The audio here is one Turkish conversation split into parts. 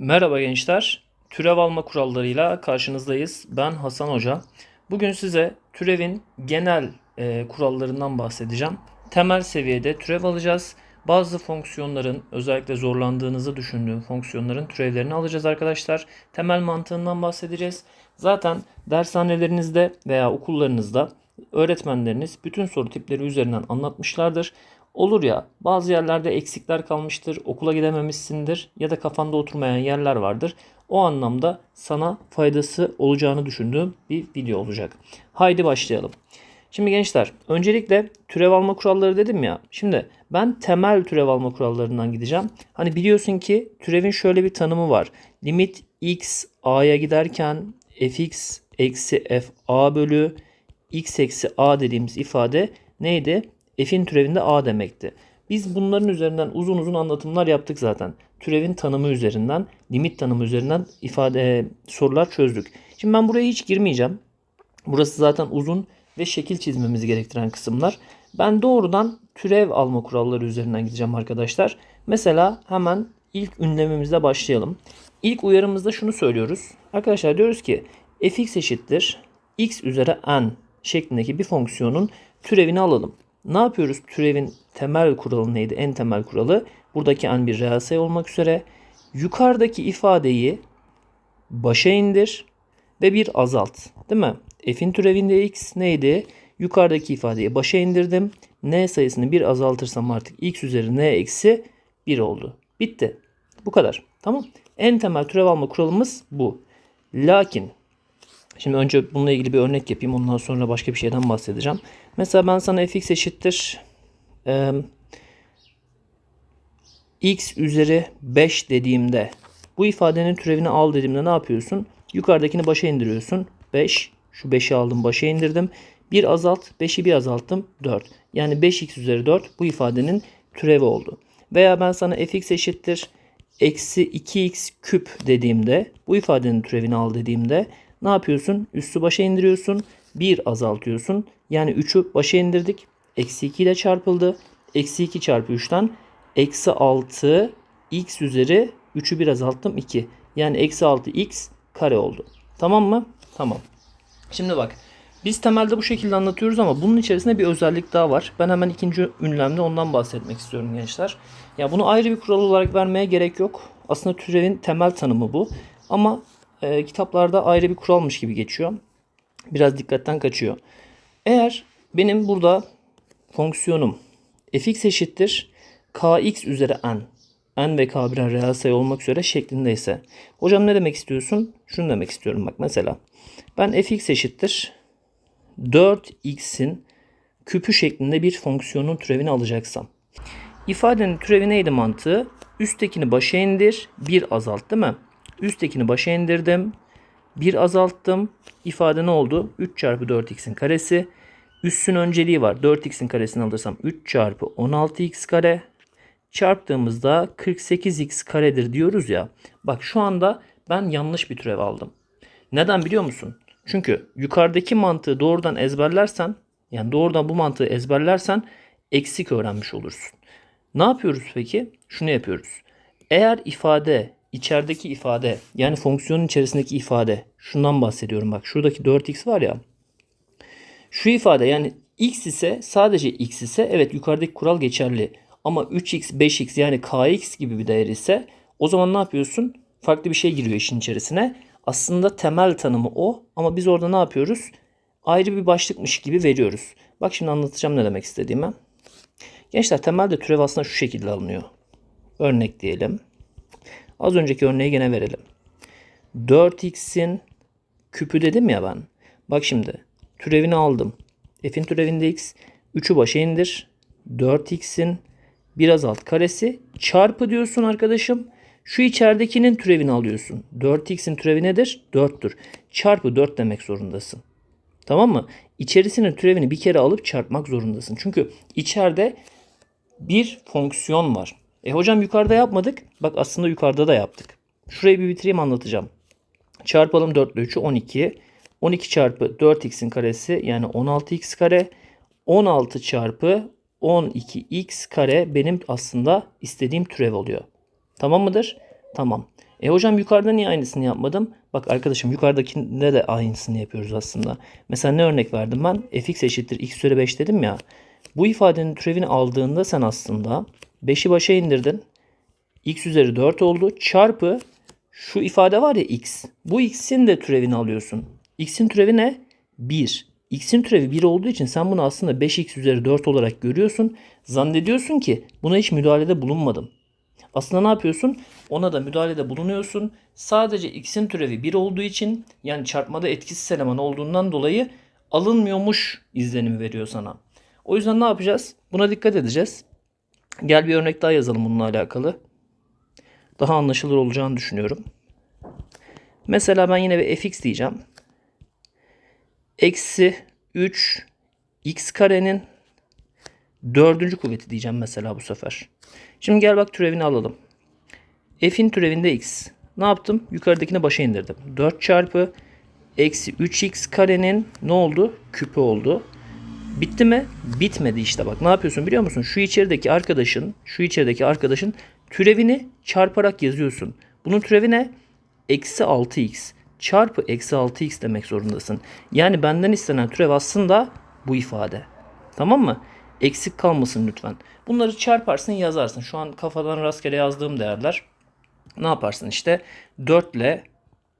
Merhaba gençler. Türev alma kurallarıyla karşınızdayız. Ben Hasan Hoca. Bugün size türevin genel e, kurallarından bahsedeceğim. Temel seviyede türev alacağız. Bazı fonksiyonların özellikle zorlandığınızı düşündüğüm fonksiyonların türevlerini alacağız arkadaşlar. Temel mantığından bahsedeceğiz. Zaten dershanelerinizde veya okullarınızda öğretmenleriniz bütün soru tipleri üzerinden anlatmışlardır. Olur ya bazı yerlerde eksikler kalmıştır, okula gidememişsindir ya da kafanda oturmayan yerler vardır. O anlamda sana faydası olacağını düşündüğüm bir video olacak. Haydi başlayalım. Şimdi gençler öncelikle türev alma kuralları dedim ya. Şimdi ben temel türev alma kurallarından gideceğim. Hani biliyorsun ki türevin şöyle bir tanımı var. Limit x a'ya giderken fx eksi f a bölü x eksi a dediğimiz ifade neydi? F'in türevinde a demekti. Biz bunların üzerinden uzun uzun anlatımlar yaptık zaten. Türevin tanımı üzerinden, limit tanımı üzerinden ifade sorular çözdük. Şimdi ben buraya hiç girmeyeceğim. Burası zaten uzun ve şekil çizmemizi gerektiren kısımlar. Ben doğrudan türev alma kuralları üzerinden gideceğim arkadaşlar. Mesela hemen ilk ünlemimizle başlayalım. İlk uyarımızda şunu söylüyoruz. Arkadaşlar diyoruz ki fx eşittir x üzeri n şeklindeki bir fonksiyonun türevini alalım. Ne yapıyoruz? Türevin temel kuralı neydi? En temel kuralı buradaki n bir sayı olmak üzere yukarıdaki ifadeyi başa indir ve bir azalt. Değil mi? F'in türevinde x neydi? Yukarıdaki ifadeyi başa indirdim. N sayısını bir azaltırsam artık x üzeri n eksi 1 oldu. Bitti. Bu kadar. Tamam. En temel türev alma kuralımız bu. Lakin Şimdi önce bununla ilgili bir örnek yapayım. Ondan sonra başka bir şeyden bahsedeceğim. Mesela ben sana fx eşittir e, x üzeri 5 dediğimde bu ifadenin türevini al dediğimde ne yapıyorsun? Yukarıdakini başa indiriyorsun. 5. Şu 5'i aldım başa indirdim. 1 azalt. 5'i bir azalttım. 4. Yani 5x üzeri 4 bu ifadenin türevi oldu. Veya ben sana fx eşittir eksi 2x küp dediğimde bu ifadenin türevini al dediğimde ne yapıyorsun? Üstü başa indiriyorsun. 1 azaltıyorsun. Yani 3'ü başa indirdik. Eksi 2 ile çarpıldı. Eksi 2 çarpı 3'ten eksi 6 x üzeri 3'ü bir azalttım 2. Yani eksi 6 x kare oldu. Tamam mı? Tamam. Şimdi bak. Biz temelde bu şekilde anlatıyoruz ama bunun içerisinde bir özellik daha var. Ben hemen ikinci ünlemde ondan bahsetmek istiyorum gençler. Ya bunu ayrı bir kural olarak vermeye gerek yok. Aslında türevin temel tanımı bu. Ama e, kitaplarda ayrı bir kuralmış gibi geçiyor. Biraz dikkatten kaçıyor. Eğer benim burada fonksiyonum fx eşittir kx üzeri n n ve k birer reel sayı olmak üzere şeklindeyse. Hocam ne demek istiyorsun? Şunu demek istiyorum bak mesela. Ben fx eşittir 4x'in küpü şeklinde bir fonksiyonun türevini alacaksam. İfadenin türevi neydi mantığı? Üsttekini başa indir, bir azalt değil mi? Üsttekini başa indirdim. 1 azalttım. İfade ne oldu? 3 çarpı 4x'in karesi. Üssün önceliği var. 4x'in karesini alırsam 3 çarpı 16x kare. Çarptığımızda 48x karedir diyoruz ya. Bak şu anda ben yanlış bir türev aldım. Neden biliyor musun? Çünkü yukarıdaki mantığı doğrudan ezberlersen yani doğrudan bu mantığı ezberlersen eksik öğrenmiş olursun. Ne yapıyoruz peki? Şunu yapıyoruz. Eğer ifade içerideki ifade yani fonksiyonun içerisindeki ifade şundan bahsediyorum bak şuradaki 4x var ya şu ifade yani x ise sadece x ise evet yukarıdaki kural geçerli ama 3x 5x yani kx gibi bir değer ise o zaman ne yapıyorsun? Farklı bir şey giriyor işin içerisine. Aslında temel tanımı o ama biz orada ne yapıyoruz? Ayrı bir başlıkmış gibi veriyoruz. Bak şimdi anlatacağım ne demek istediğimi. Gençler temelde türev aslında şu şekilde alınıyor. Örnek diyelim. Az önceki örneği gene verelim. 4x'in küpü dedim ya ben. Bak şimdi türevini aldım. F'in türevinde x. 3'ü başa indir. 4x'in biraz alt karesi çarpı diyorsun arkadaşım. Şu içeridekinin türevini alıyorsun. 4x'in türevi nedir? 4'tür. Çarpı 4 demek zorundasın. Tamam mı? İçerisinin türevini bir kere alıp çarpmak zorundasın. Çünkü içeride bir fonksiyon var. E hocam yukarıda yapmadık. Bak aslında yukarıda da yaptık. Şurayı bir bitireyim anlatacağım. Çarpalım 4 ile 3'ü 12. 12 çarpı 4x'in karesi yani 16x kare. 16 çarpı 12x kare benim aslında istediğim türev oluyor. Tamam mıdır? Tamam. E hocam yukarıda niye aynısını yapmadım? Bak arkadaşım yukarıdakinde de aynısını yapıyoruz aslında. Mesela ne örnek verdim ben? fx eşittir x üzeri 5 dedim ya. Bu ifadenin türevini aldığında sen aslında 5'i başa indirdin. x üzeri 4 oldu. Çarpı şu ifade var ya x. Bu x'in de türevini alıyorsun. x'in türevi ne? 1. x'in türevi 1 olduğu için sen bunu aslında 5x üzeri 4 olarak görüyorsun. Zannediyorsun ki buna hiç müdahalede bulunmadım. Aslında ne yapıyorsun? Ona da müdahalede bulunuyorsun. Sadece x'in türevi 1 olduğu için yani çarpmada etkisiz eleman olduğundan dolayı alınmıyormuş izlenimi veriyor sana. O yüzden ne yapacağız? Buna dikkat edeceğiz. Gel bir örnek daha yazalım bununla alakalı. Daha anlaşılır olacağını düşünüyorum. Mesela ben yine bir fx diyeceğim. Eksi 3 x karenin dördüncü kuvveti diyeceğim mesela bu sefer. Şimdi gel bak türevini alalım. F'in türevinde x. Ne yaptım? Yukarıdakini başa indirdim. 4 çarpı eksi 3x karenin ne oldu? Küpü oldu. Bitti mi? Bitmedi işte bak. Ne yapıyorsun biliyor musun? Şu içerideki arkadaşın, şu içerideki arkadaşın türevini çarparak yazıyorsun. Bunun türevi ne? Eksi 6x çarpı eksi 6x demek zorundasın. Yani benden istenen türev aslında bu ifade. Tamam mı? Eksik kalmasın lütfen. Bunları çarparsın yazarsın. Şu an kafadan rastgele yazdığım değerler. Ne yaparsın işte 4 ile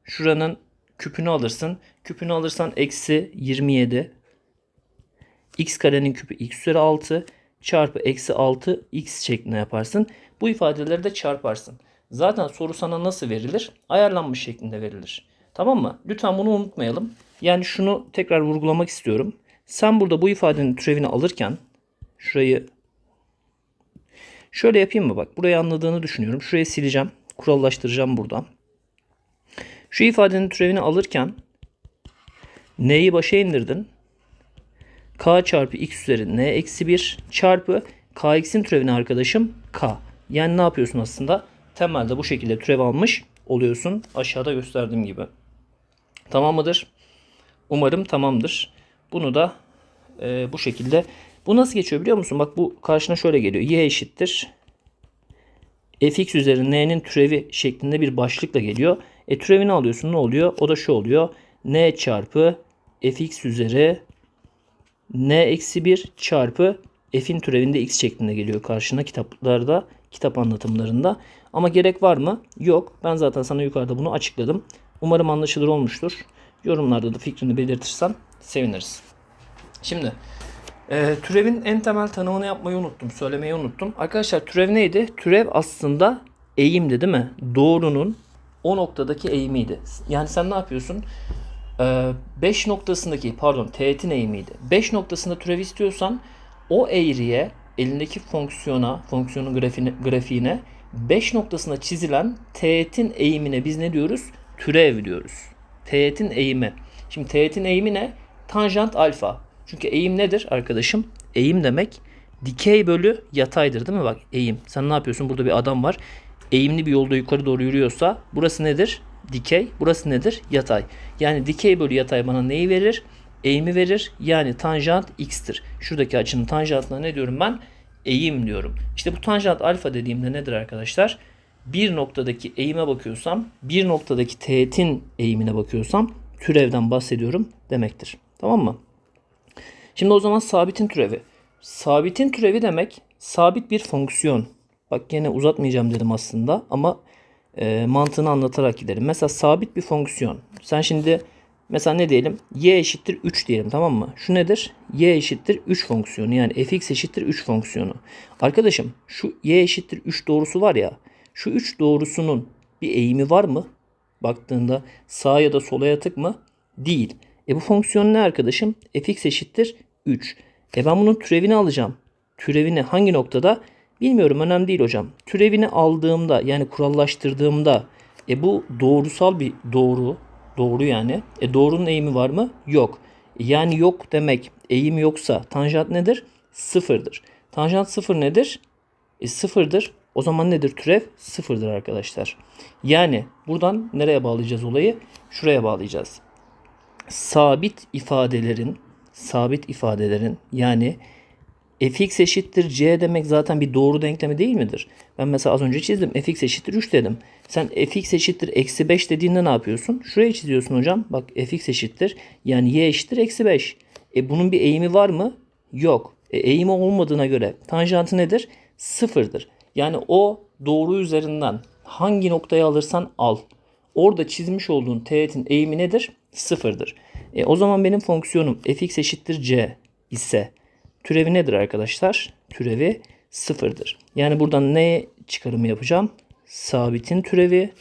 şuranın küpünü alırsın. Küpünü alırsan eksi 27 x karenin küpü x üzeri 6 çarpı eksi 6 x şeklinde yaparsın. Bu ifadeleri de çarparsın. Zaten soru sana nasıl verilir? Ayarlanmış şeklinde verilir. Tamam mı? Lütfen bunu unutmayalım. Yani şunu tekrar vurgulamak istiyorum. Sen burada bu ifadenin türevini alırken şurayı şöyle yapayım mı bak. Burayı anladığını düşünüyorum. Şurayı sileceğim. Kurallaştıracağım buradan. Şu ifadenin türevini alırken n'yi başa indirdin. K çarpı x üzeri n eksi 1 çarpı kx'in türevini arkadaşım k. Yani ne yapıyorsun aslında? Temelde bu şekilde türev almış oluyorsun. Aşağıda gösterdiğim gibi. Tamam mıdır? Umarım tamamdır. Bunu da e, bu şekilde. Bu nasıl geçiyor biliyor musun? Bak bu karşına şöyle geliyor. Y eşittir. fx üzeri n'nin türevi şeklinde bir başlıkla geliyor. E türevini alıyorsun ne oluyor? O da şu oluyor. n çarpı fx üzeri n eksi 1 çarpı f'in türevinde x şeklinde geliyor karşına kitaplarda, kitap anlatımlarında. Ama gerek var mı? Yok. Ben zaten sana yukarıda bunu açıkladım. Umarım anlaşılır olmuştur. Yorumlarda da fikrini belirtirsen seviniriz. Şimdi e, türevin en temel tanımını yapmayı unuttum. Söylemeyi unuttum. Arkadaşlar türev neydi? Türev aslında eğimdi değil mi? Doğrunun o noktadaki eğimiydi. Yani sen ne yapıyorsun? 5 e, noktasındaki pardon teğetin eğimiydi. 5 noktasında türev istiyorsan o eğriye elindeki fonksiyona, fonksiyonun grafiğine, grafiğine 5 noktasında çizilen teğetin eğimine biz ne diyoruz? Türev diyoruz. Teğetin eğimi. Şimdi teğetin eğimi ne? Tanjant alfa. Çünkü eğim nedir arkadaşım? Eğim demek dikey bölü yataydır değil mi? Bak eğim. Sen ne yapıyorsun? Burada bir adam var. Eğimli bir yolda yukarı doğru yürüyorsa burası nedir? Dikey. Burası nedir? Yatay. Yani dikey bölü yatay bana neyi verir? Eğimi verir. Yani tanjant x'tir. Şuradaki açının tanjantına ne diyorum ben? Eğim diyorum. İşte bu tanjant alfa dediğimde nedir arkadaşlar? Bir noktadaki eğime bakıyorsam, bir noktadaki teğetin eğimine bakıyorsam türevden bahsediyorum demektir. Tamam mı? Şimdi o zaman sabitin türevi. Sabitin türevi demek sabit bir fonksiyon. Bak yine uzatmayacağım dedim aslında ama e, mantığını anlatarak gidelim. Mesela sabit bir fonksiyon. Sen şimdi mesela ne diyelim? y eşittir 3 diyelim tamam mı? Şu nedir? y eşittir 3 fonksiyonu. Yani fx eşittir 3 fonksiyonu. Arkadaşım şu y eşittir 3 doğrusu var ya. Şu 3 doğrusunun bir eğimi var mı? Baktığında sağa ya da sola yatık mı? Değil. E bu fonksiyon ne arkadaşım? fx eşittir 3. E ben bunun türevini alacağım. Türevini hangi noktada? Bilmiyorum önemli değil hocam. Türevini aldığımda yani kurallaştırdığımda e bu doğrusal bir doğru. Doğru yani. E doğrunun eğimi var mı? Yok. Yani yok demek eğim yoksa tanjant nedir? Sıfırdır. Tanjant sıfır nedir? E sıfırdır. O zaman nedir türev? Sıfırdır arkadaşlar. Yani buradan nereye bağlayacağız olayı? Şuraya bağlayacağız. Sabit ifadelerin sabit ifadelerin yani fx eşittir c demek zaten bir doğru denklemi değil midir? Ben mesela az önce çizdim. fx eşittir 3 dedim. Sen fx eşittir eksi 5 dediğinde ne yapıyorsun? Şuraya çiziyorsun hocam. Bak fx eşittir. Yani y eşittir eksi 5. E bunun bir eğimi var mı? Yok. E, eğimi olmadığına göre tanjantı nedir? Sıfırdır. Yani o doğru üzerinden hangi noktayı alırsan al. Orada çizmiş olduğun teğetin eğimi nedir? Sıfırdır. E, o zaman benim fonksiyonum fx eşittir c ise türevi nedir arkadaşlar? Türevi sıfırdır. Yani buradan ne çıkarımı yapacağım? Sabitin türevi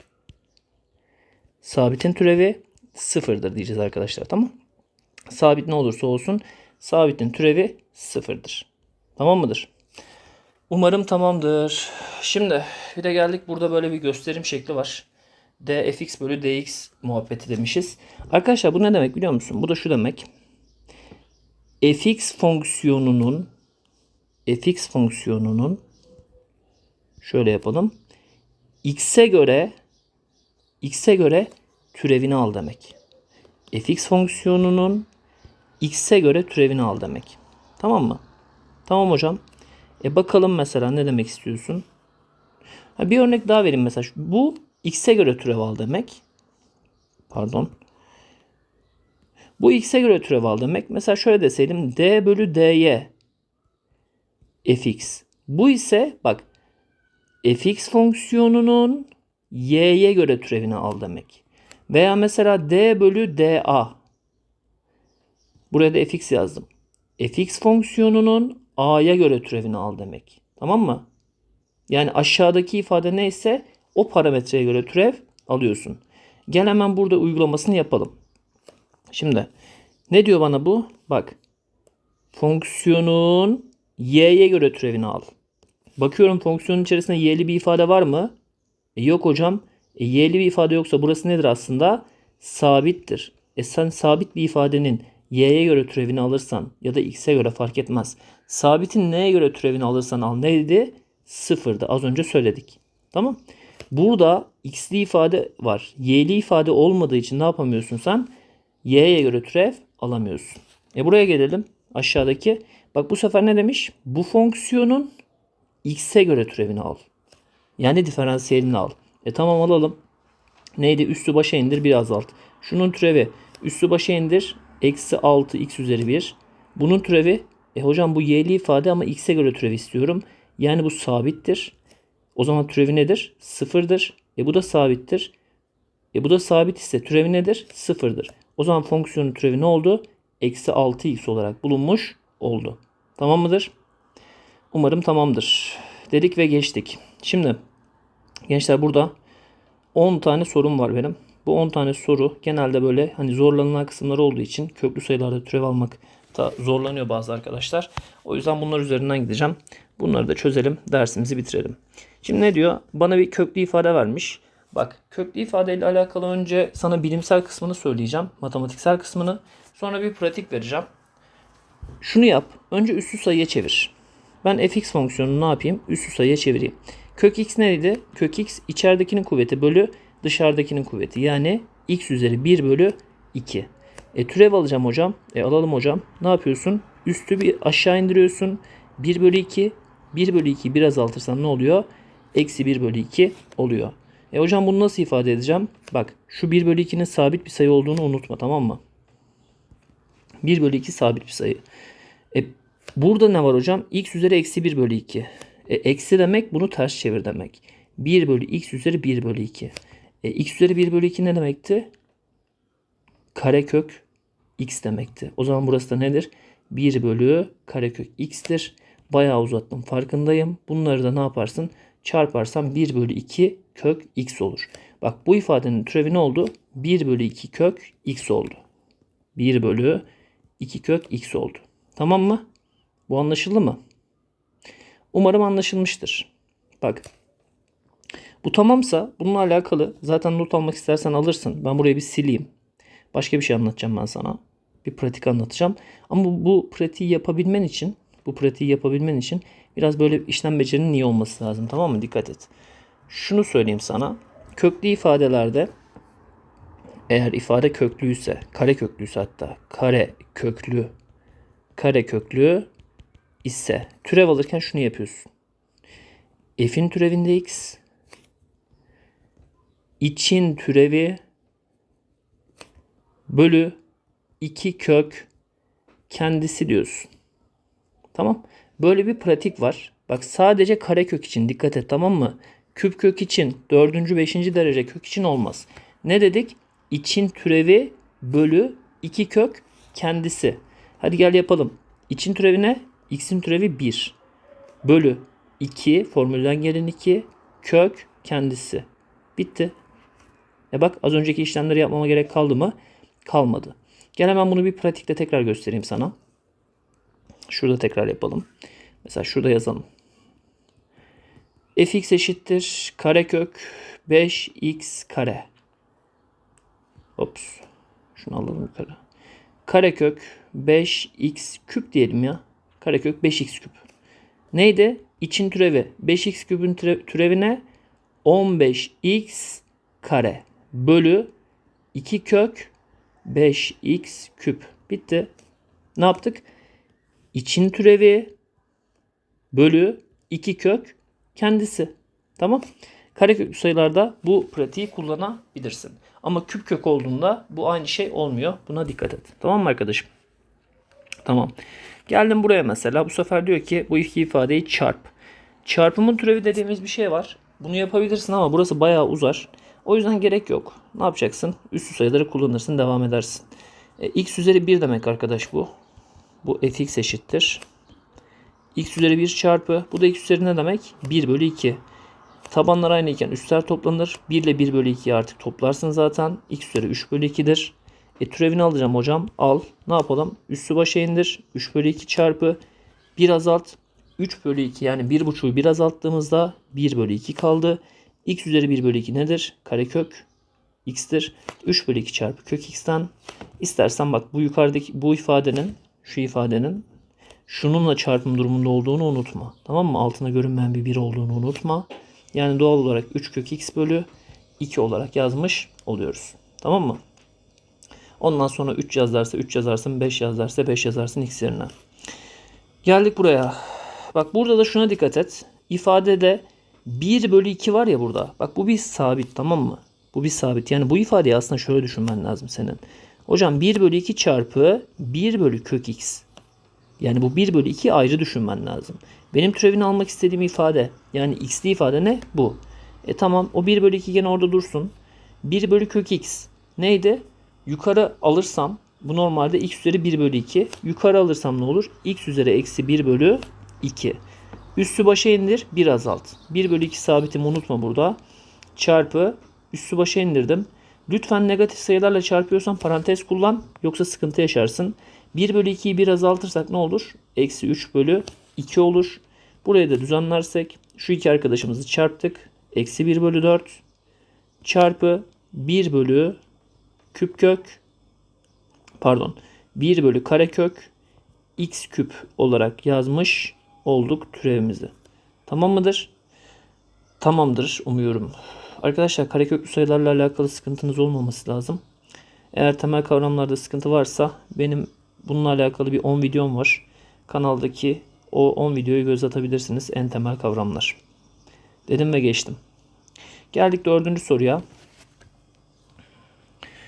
sabitin türevi sıfırdır diyeceğiz arkadaşlar tamam Sabit ne olursa olsun sabitin türevi sıfırdır. Tamam mıdır? Umarım tamamdır. Şimdi bir de geldik burada böyle bir gösterim şekli var. dfx bölü dx muhabbeti demişiz. Arkadaşlar bu ne demek biliyor musun? Bu da şu demek. Fx fonksiyonunun fx fonksiyonunun şöyle yapalım. x'e göre x'e göre türevini al demek. fx fonksiyonunun x'e göre türevini al demek. Tamam mı? Tamam hocam. E bakalım mesela ne demek istiyorsun? Ha, bir örnek daha vereyim mesela. Bu x'e göre türev al demek. Pardon. Bu x'e göre türev al demek. Mesela şöyle deseydim d bölü dy fx. Bu ise bak fx fonksiyonunun y'ye göre türevini al demek. Veya mesela d bölü da. Buraya da fx yazdım. fx fonksiyonunun a'ya göre türevini al demek. Tamam mı? Yani aşağıdaki ifade neyse o parametreye göre türev alıyorsun. Gel hemen burada uygulamasını yapalım. Şimdi ne diyor bana bu? Bak fonksiyonun y'ye göre türevini al. Bakıyorum fonksiyonun içerisinde y'li bir ifade var mı? E, yok hocam. E, y'li bir ifade yoksa burası nedir aslında? Sabittir. E sen sabit bir ifadenin y'ye göre türevini alırsan ya da x'e göre fark etmez. Sabitin neye göre türevini alırsan al neydi? Sıfırdı. Az önce söyledik. Tamam. Burada x'li ifade var. Y'li ifade olmadığı için ne yapamıyorsun sen? Y'ye göre türev alamıyorsun. E buraya gelelim. Aşağıdaki. Bak bu sefer ne demiş? Bu fonksiyonun x'e göre türevini al. Yani diferansiyelini al. E tamam alalım. Neydi? Üstü başa indir bir azalt. Şunun türevi üstü başa indir. Eksi 6 x üzeri 1. Bunun türevi e hocam bu y'li ifade ama x'e göre türev istiyorum. Yani bu sabittir. O zaman türevi nedir? Sıfırdır. E bu da sabittir. E bu da sabit ise türevi nedir? Sıfırdır. O zaman fonksiyonun türevi ne oldu? Eksi 6x olarak bulunmuş oldu. Tamam mıdır? Umarım tamamdır. Dedik ve geçtik. Şimdi gençler burada 10 tane sorum var benim. Bu 10 tane soru genelde böyle hani zorlanılan kısımlar olduğu için köklü sayılarda türev almak da zorlanıyor bazı arkadaşlar. O yüzden bunlar üzerinden gideceğim. Bunları da çözelim. Dersimizi bitirelim. Şimdi ne diyor? Bana bir köklü ifade vermiş. Bak köklü ifade ile alakalı önce sana bilimsel kısmını söyleyeceğim. Matematiksel kısmını. Sonra bir pratik vereceğim. Şunu yap. Önce üssü sayıya çevir. Ben fx fonksiyonunu ne yapayım? Üssü sayıya çevireyim. Kök x neydi? Kök x içeridekinin kuvveti bölü dışarıdakinin kuvveti. Yani x üzeri 1 bölü 2. E türev alacağım hocam. E alalım hocam. Ne yapıyorsun? Üstü bir aşağı indiriyorsun. 1 bölü 2. 1 bölü 2 bir azaltırsan ne oluyor? Eksi 1 bölü 2 oluyor. E hocam bunu nasıl ifade edeceğim? Bak şu 1 bölü 2'nin sabit bir sayı olduğunu unutma tamam mı? 1 bölü 2 sabit bir sayı. E, burada ne var hocam? x üzeri eksi 1 bölü 2. E, eksi demek bunu ters çevir demek. 1 bölü x üzeri 1 bölü 2. E, x üzeri 1 bölü 2 ne demekti? Karekök x demekti. O zaman burası da nedir? 1 bölü karekök x'tir. Bayağı uzattım farkındayım. Bunları da ne yaparsın? Çarparsam 1 bölü 2 kök x olur. Bak bu ifadenin türevi ne oldu? 1 bölü 2 kök x oldu. 1 bölü 2 kök x oldu. Tamam mı? Bu anlaşıldı mı? Umarım anlaşılmıştır. Bak. Bu tamamsa bununla alakalı zaten not almak istersen alırsın. Ben burayı bir sileyim. Başka bir şey anlatacağım ben sana. Bir pratik anlatacağım. Ama bu, pratiği yapabilmen için bu pratiği yapabilmen için biraz böyle işlem becerinin iyi olması lazım. Tamam mı? Dikkat et. Şunu söyleyeyim sana. Köklü ifadelerde eğer ifade köklüyse, kare köklüyse hatta kare köklü kare köklü ise türev alırken şunu yapıyorsun. F'in türevinde x için türevi bölü 2 kök kendisi diyorsun. Tamam. Böyle bir pratik var. Bak sadece karekök için dikkat et tamam mı? Küp kök için 4. 5. derece kök için olmaz. Ne dedik? İçin türevi bölü 2 kök kendisi. Hadi gel yapalım. İçin türevi ne? X'in türevi 1. Bölü 2 formülden gelen 2 kök kendisi. Bitti. E bak az önceki işlemleri yapmama gerek kaldı mı? Kalmadı. Gel hemen bunu bir pratikte tekrar göstereyim sana. Şurada tekrar yapalım. Mesela şurada yazalım. fx eşittir karekök 5x kare. Ops. Şunu alalım yukarı. Karekök 5x küp diyelim ya. Karekök 5x küp. Neydi? İçin türevi. 5x küpün türe- türevine 15x kare bölü 2 kök 5x küp. Bitti. Ne yaptık? İçin türevi bölü 2 kök kendisi. Tamam. Kareköklü sayılarda bu pratiği kullanabilirsin. Ama küp kök olduğunda bu aynı şey olmuyor. Buna dikkat et. Tamam mı arkadaşım? Tamam. Geldim buraya mesela. Bu sefer diyor ki bu iki ifadeyi çarp. Çarpımın türevi dediğimiz bir şey var. Bunu yapabilirsin ama burası bayağı uzar. O yüzden gerek yok. Ne yapacaksın? Üstü sayıları kullanırsın, devam edersin. E, x üzeri 1 demek arkadaş bu. Bu fx eşittir. x üzeri 1 çarpı. Bu da x üzeri ne demek? 1 bölü 2. Tabanlar aynı iken üstler toplanır. 1 ile 1 bölü 2'yi artık toplarsın zaten. x üzeri 3 bölü 2'dir. E türevini alacağım hocam. Al. Ne yapalım? Üssü başa indir. 3 bölü 2 çarpı. 1 azalt. 3 bölü 2 yani 1,5'u 1 azalttığımızda 1 bölü 2 kaldı. x üzeri 1 bölü 2 nedir? Karekök x'tir. 3 bölü 2 çarpı kök x'ten. İstersen bak bu yukarıdaki bu ifadenin şu ifadenin şununla çarpım durumunda olduğunu unutma. Tamam mı? Altına görünmeyen bir 1 olduğunu unutma. Yani doğal olarak 3 kök x bölü 2 olarak yazmış oluyoruz. Tamam mı? Ondan sonra 3 yazarsa 3 yazarsın, 5 yazarsa 5 yazarsın x yerine. Geldik buraya. Bak burada da şuna dikkat et. İfadede 1 bölü 2 var ya burada. Bak bu bir sabit tamam mı? Bu bir sabit. Yani bu ifadeyi aslında şöyle düşünmen lazım senin. Hocam 1 bölü 2 çarpı 1 bölü kök x. Yani bu 1 bölü 2 ayrı düşünmen lazım. Benim türevini almak istediğim ifade yani x'li ifade ne? Bu. E tamam o 1 bölü 2 gene orada dursun. 1 bölü kök x neydi? Yukarı alırsam bu normalde x üzeri 1 bölü 2. Yukarı alırsam ne olur? x üzeri eksi 1 bölü 2. Üssü başa indir 1 azalt. 1 bölü 2 sabitimi unutma burada. Çarpı üssü başa indirdim. Lütfen negatif sayılarla çarpıyorsan parantez kullan. Yoksa sıkıntı yaşarsın. 1 bölü 2'yi 1 azaltırsak ne olur? Eksi 3 bölü 2 olur. Burayı da düzenlersek şu iki arkadaşımızı çarptık. Eksi 1 bölü 4 çarpı 1 bölü küp kök pardon 1 bölü karekök x küp olarak yazmış olduk türevimizi. Tamam mıdır? Tamamdır umuyorum. Arkadaşlar kareköklü sayılarla alakalı sıkıntınız olmaması lazım. Eğer temel kavramlarda sıkıntı varsa benim bununla alakalı bir 10 videom var. Kanaldaki o 10 videoyu göz atabilirsiniz. En temel kavramlar. Dedim ve geçtim. Geldik dördüncü soruya.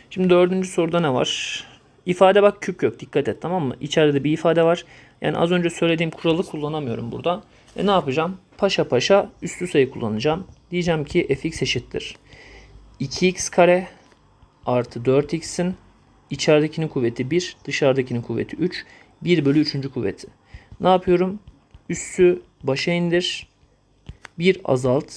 Şimdi dördüncü soruda ne var? İfade bak küp yok. Dikkat et tamam mı? İçeride de bir ifade var. Yani az önce söylediğim kuralı kullanamıyorum burada. E ne yapacağım? Paşa paşa üstü sayı kullanacağım. Diyeceğim ki fx eşittir. 2x kare artı 4x'in içeridekinin kuvveti 1, dışarıdakinin kuvveti 3. 1 bölü 3. kuvveti. Ne yapıyorum? Üssü başa indir. 1 azalt.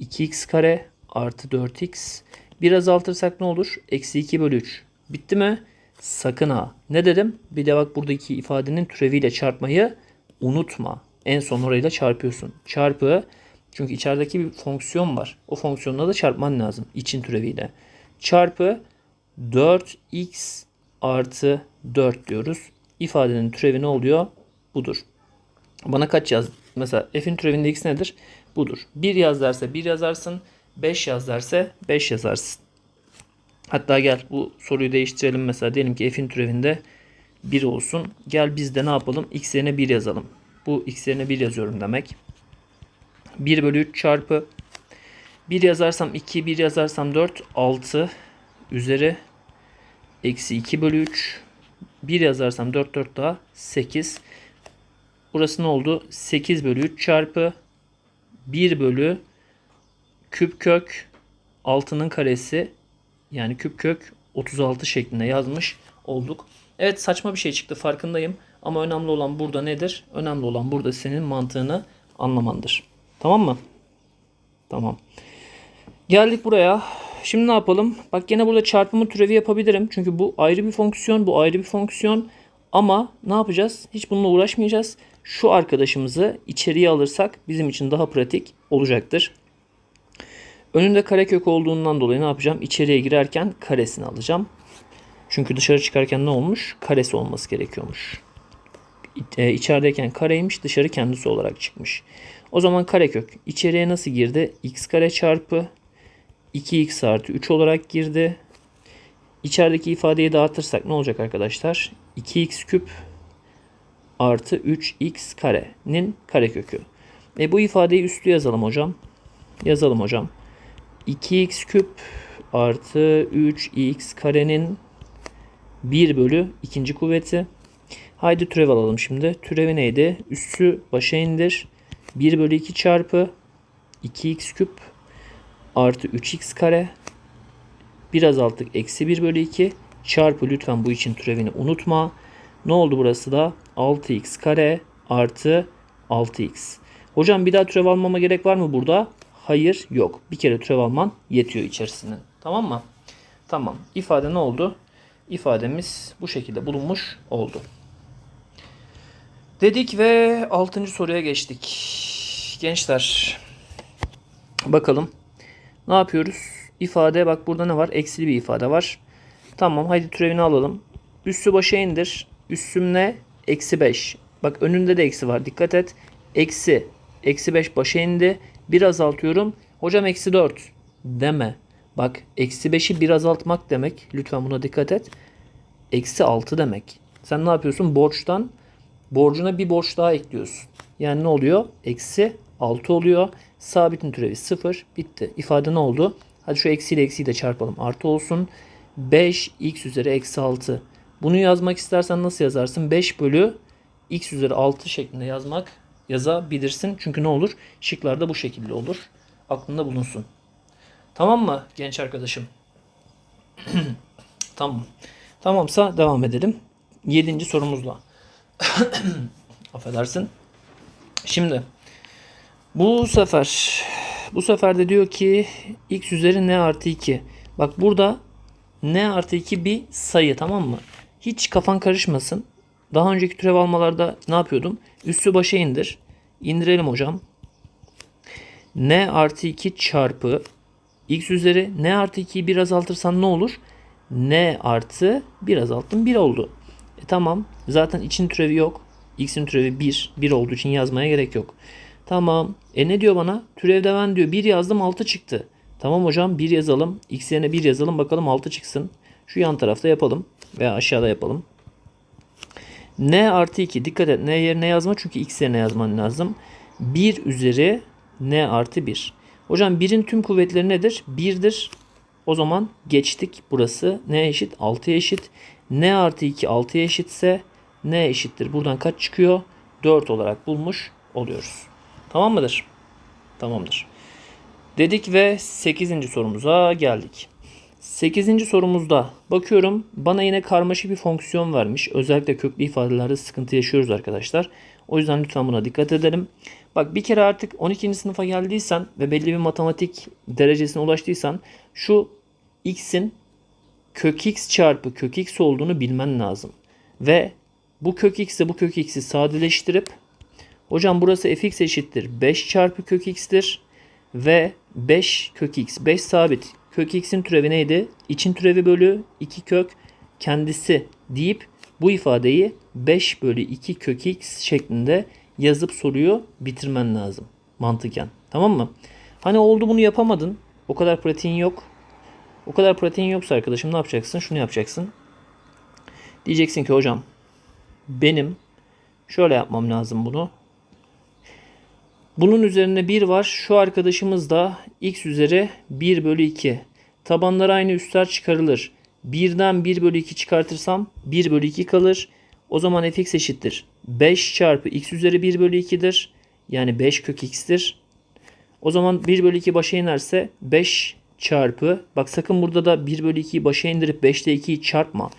2x kare artı 4x. 1 azaltırsak ne olur? Eksi 2 bölü 3. Bitti mi? Sakın ha. Ne dedim? Bir de bak buradaki ifadenin türeviyle çarpmayı unutma. En son orayla çarpıyorsun. Çarpı. Çünkü içerideki bir fonksiyon var. O fonksiyonla da çarpman lazım. için türeviyle. Çarpı 4x artı 4 diyoruz. İfadenin türevi ne oluyor? Budur. Bana kaç yaz? Mesela f'in türevinde x nedir? Budur. 1 yaz derse 1 yazarsın. 5 yaz derse 5 yazarsın. Hatta gel bu soruyu değiştirelim mesela. Diyelim ki f'in türevinde 1 olsun. Gel biz de ne yapalım? x yerine 1 yazalım. Bu x yerine 1 yazıyorum demek. 1 bölü 3 çarpı 1 yazarsam 2, 1 yazarsam 4, 6 üzeri eksi 2 bölü 3. 1 yazarsam 4, 4 daha 8. Burası ne oldu? 8 bölü 3 çarpı 1 bölü küp kök 6'nın karesi yani küp kök 36 şeklinde yazmış olduk. Evet saçma bir şey çıktı farkındayım. Ama önemli olan burada nedir? Önemli olan burada senin mantığını anlamandır. Tamam mı? Tamam. Geldik buraya. Şimdi ne yapalım? Bak gene burada çarpımı türevi yapabilirim. Çünkü bu ayrı bir fonksiyon, bu ayrı bir fonksiyon. Ama ne yapacağız? Hiç bununla uğraşmayacağız. Şu arkadaşımızı içeriye alırsak bizim için daha pratik olacaktır. Önünde karekök olduğundan dolayı ne yapacağım? İçeriye girerken karesini alacağım. Çünkü dışarı çıkarken ne olmuş? Karesi olması gerekiyormuş. E, içerideyken kareymiş, dışarı kendisi olarak çıkmış. O zaman karekök içeriye nasıl girdi? x kare çarpı 2x artı 3 olarak girdi. İçerideki ifadeyi dağıtırsak ne olacak arkadaşlar? 2x küp artı 3x karenin karekökü. E bu ifadeyi üstü yazalım hocam. Yazalım hocam. 2x küp artı 3x karenin 1 bölü ikinci kuvveti. Haydi türev alalım şimdi. Türevi neydi? Üssü başa indir. 1 bölü 2 çarpı 2x küp artı 3x kare. Bir azalttık. Eksi 1 bölü 2 çarpı lütfen bu için türevini unutma. Ne oldu burası da? 6x kare artı 6x. Hocam bir daha türev almama gerek var mı burada? Hayır yok. Bir kere türev alman yetiyor içerisinin. Tamam mı? Tamam. İfade ne oldu? İfademiz bu şekilde bulunmuş oldu. Dedik ve 6. soruya geçtik. Gençler bakalım ne yapıyoruz? İfade bak burada ne var? Eksili bir ifade var. Tamam haydi türevini alalım. Üssü başa indir. Üssüm ne? Eksi 5. Bak önünde de eksi var. Dikkat et. Eksi. Eksi 5 başa indi. Bir azaltıyorum. Hocam eksi 4. Deme. Bak eksi 5'i bir azaltmak demek. Lütfen buna dikkat et. Eksi 6 demek. Sen ne yapıyorsun? Borçtan borcuna bir borç daha ekliyorsun. Yani ne oluyor? Eksi 6 oluyor. Sabitin türevi 0. Bitti. İfade ne oldu? Hadi şu eksiyle eksiyi de çarpalım. Artı olsun. 5 x üzeri eksi 6. Bunu yazmak istersen nasıl yazarsın? 5 bölü x üzeri 6 şeklinde yazmak yazabilirsin. Çünkü ne olur? Şıklarda bu şekilde olur. Aklında bulunsun. Tamam mı genç arkadaşım? tamam. Tamamsa devam edelim. Yedinci sorumuzla. Affedersin. Şimdi bu sefer bu sefer de diyor ki x üzeri n artı 2. Bak burada n artı 2 bir sayı tamam mı? Hiç kafan karışmasın. Daha önceki türev almalarda ne yapıyordum? Üssü başa indir. İndirelim hocam. n artı 2 çarpı x üzeri n artı 2'yi bir azaltırsan ne olur? n artı 1 azalttım 1 oldu. E tamam. Zaten için türevi yok. X'in türevi 1. 1 olduğu için yazmaya gerek yok. Tamam. E ne diyor bana? Türevde ben diyor 1 yazdım 6 çıktı. Tamam hocam 1 yazalım. X yerine 1 yazalım bakalım 6 çıksın. Şu yan tarafta yapalım. Veya aşağıda yapalım. N artı 2. Dikkat et. N yerine yazma çünkü X yerine yazman lazım. 1 üzeri N artı 1. Hocam 1'in tüm kuvvetleri nedir? 1'dir. O zaman geçtik. Burası N eşit? 6'ya eşit. N artı 2 6'ya eşitse N eşittir. Buradan kaç çıkıyor? 4 olarak bulmuş oluyoruz. Tamam mıdır? Tamamdır. Dedik ve 8. sorumuza geldik. 8. sorumuzda bakıyorum bana yine karmaşık bir fonksiyon vermiş. Özellikle köklü ifadelerde sıkıntı yaşıyoruz arkadaşlar. O yüzden lütfen buna dikkat edelim. Bak bir kere artık 12. sınıfa geldiysen ve belli bir matematik derecesine ulaştıysan şu x'in kök x çarpı kök x olduğunu bilmen lazım. Ve bu kök x'e bu kök x'i sadeleştirip hocam burası fx eşittir 5 çarpı kök x'tir ve 5 kök x 5 sabit kök x'in türevi neydi? İçin türevi bölü 2 kök kendisi deyip bu ifadeyi 5 bölü 2 kök x şeklinde yazıp soruyu bitirmen lazım mantıken. Tamam mı? Hani oldu bunu yapamadın. O kadar pratiğin yok. O kadar pratiğin yoksa arkadaşım ne yapacaksın? Şunu yapacaksın. Diyeceksin ki hocam benim şöyle yapmam lazım bunu. Bunun üzerine 1 var. Şu arkadaşımız da x üzeri 1 bölü 2. Tabanlar aynı üstler çıkarılır. 1'den 1 bölü 2 çıkartırsam 1 bölü 2 kalır. O zaman fx eşittir. 5 çarpı x üzeri 1 bölü 2'dir. Yani 5 kök x'tir. O zaman 1 bölü 2 başa inerse 5 çarpı bak sakın burada da 1 bölü 2'yi başa indirip 5 ile 2'yi çarpma.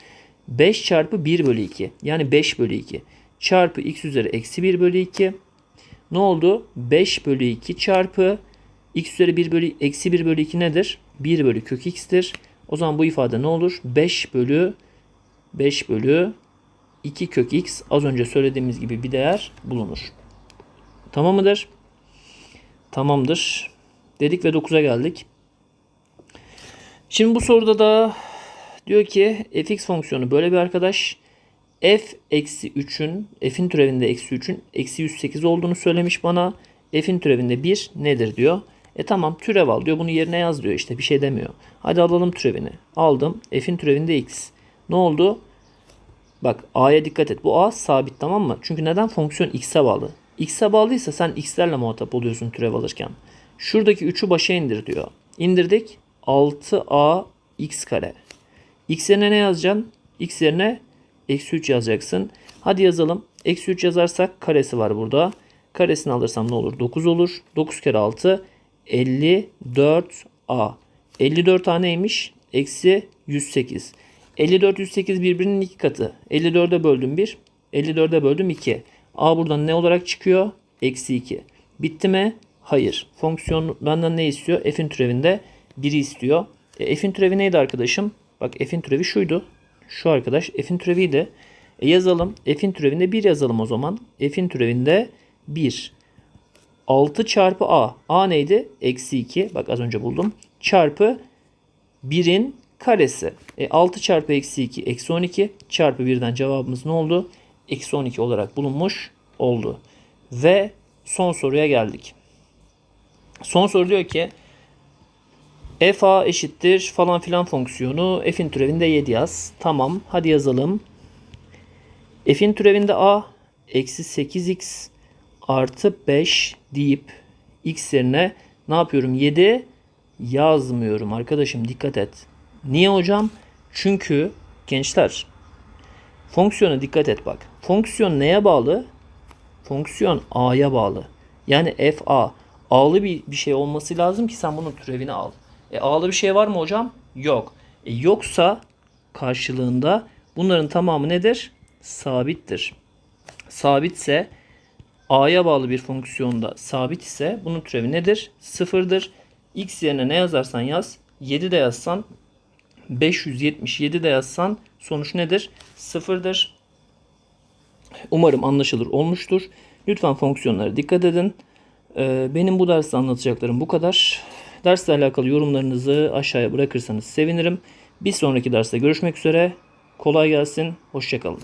5 çarpı 1 bölü 2 yani 5 bölü 2 çarpı x üzeri eksi 1 bölü 2 ne oldu? 5 bölü 2 çarpı x üzeri 1 bölü eksi 1 bölü 2 nedir? 1 bölü kök x'tir. O zaman bu ifade ne olur? 5 bölü 5 bölü 2 kök x az önce söylediğimiz gibi bir değer bulunur. Tamam mıdır? Tamamdır. Dedik ve 9'a geldik. Şimdi bu soruda da diyor ki fx fonksiyonu böyle bir arkadaş f eksi 3'ün f'in türevinde eksi 3'ün eksi 108 olduğunu söylemiş bana. F'in türevinde 1 nedir diyor. E tamam türev al diyor. Bunu yerine yaz diyor işte bir şey demiyor. Hadi alalım türevini. Aldım. F'in türevinde x. Ne oldu? Bak a'ya dikkat et. Bu a sabit tamam mı? Çünkü neden? Fonksiyon x'e bağlı. X'e bağlıysa sen x'lerle muhatap oluyorsun türev alırken. Şuradaki 3'ü başa indir diyor. İndirdik. 6a x kare. X yerine ne yazacaksın? X yerine eksi 3 yazacaksın. Hadi yazalım. Eksi 3 yazarsak karesi var burada. Karesini alırsam ne olur? 9 olur. 9 kere 6 54a. 54a neymiş? Eksi 108. 54 108 birbirinin iki katı. 54'e böldüm 1. 54'e böldüm 2. A buradan ne olarak çıkıyor? Eksi 2. Bitti mi? Hayır. Fonksiyon benden ne istiyor? F'in türevinde 1'i istiyor. E, F'in türevi neydi arkadaşım? Bak F'in türevi şuydu. Şu arkadaş F'in türeviydi. E, yazalım. F'in türevinde 1 yazalım o zaman. F'in türevinde 1. 6 çarpı A. A neydi? Eksi 2. Bak az önce buldum. Çarpı 1'in karesi. E, 6 çarpı eksi 2 eksi 12 çarpı 1'den cevabımız ne oldu? Eksi 12 olarak bulunmuş oldu. Ve son soruya geldik. Son soru diyor ki fa eşittir falan filan fonksiyonu f'in türevinde 7 yaz. Tamam hadi yazalım. f'in türevinde a eksi 8x artı 5 deyip x yerine ne yapıyorum? 7 yazmıyorum arkadaşım dikkat et. Niye hocam? Çünkü gençler fonksiyona dikkat et bak. Fonksiyon neye bağlı? Fonksiyon a'ya bağlı. Yani f a. A'lı bir, bir şey olması lazım ki sen bunun türevini al. E A'lı bir şey var mı hocam? Yok. E, yoksa karşılığında bunların tamamı nedir? Sabittir. Sabitse A'ya bağlı bir fonksiyonda sabit ise bunun türevi nedir? Sıfırdır. X yerine ne yazarsan yaz. 7 de yazsan 577 de yazsan sonuç nedir? Sıfırdır. Umarım anlaşılır olmuştur. Lütfen fonksiyonlara dikkat edin. Ee, Benim bu derste anlatacaklarım bu kadar. Dersle alakalı yorumlarınızı aşağıya bırakırsanız sevinirim. Bir sonraki derste görüşmek üzere. Kolay gelsin. Hoşçakalın.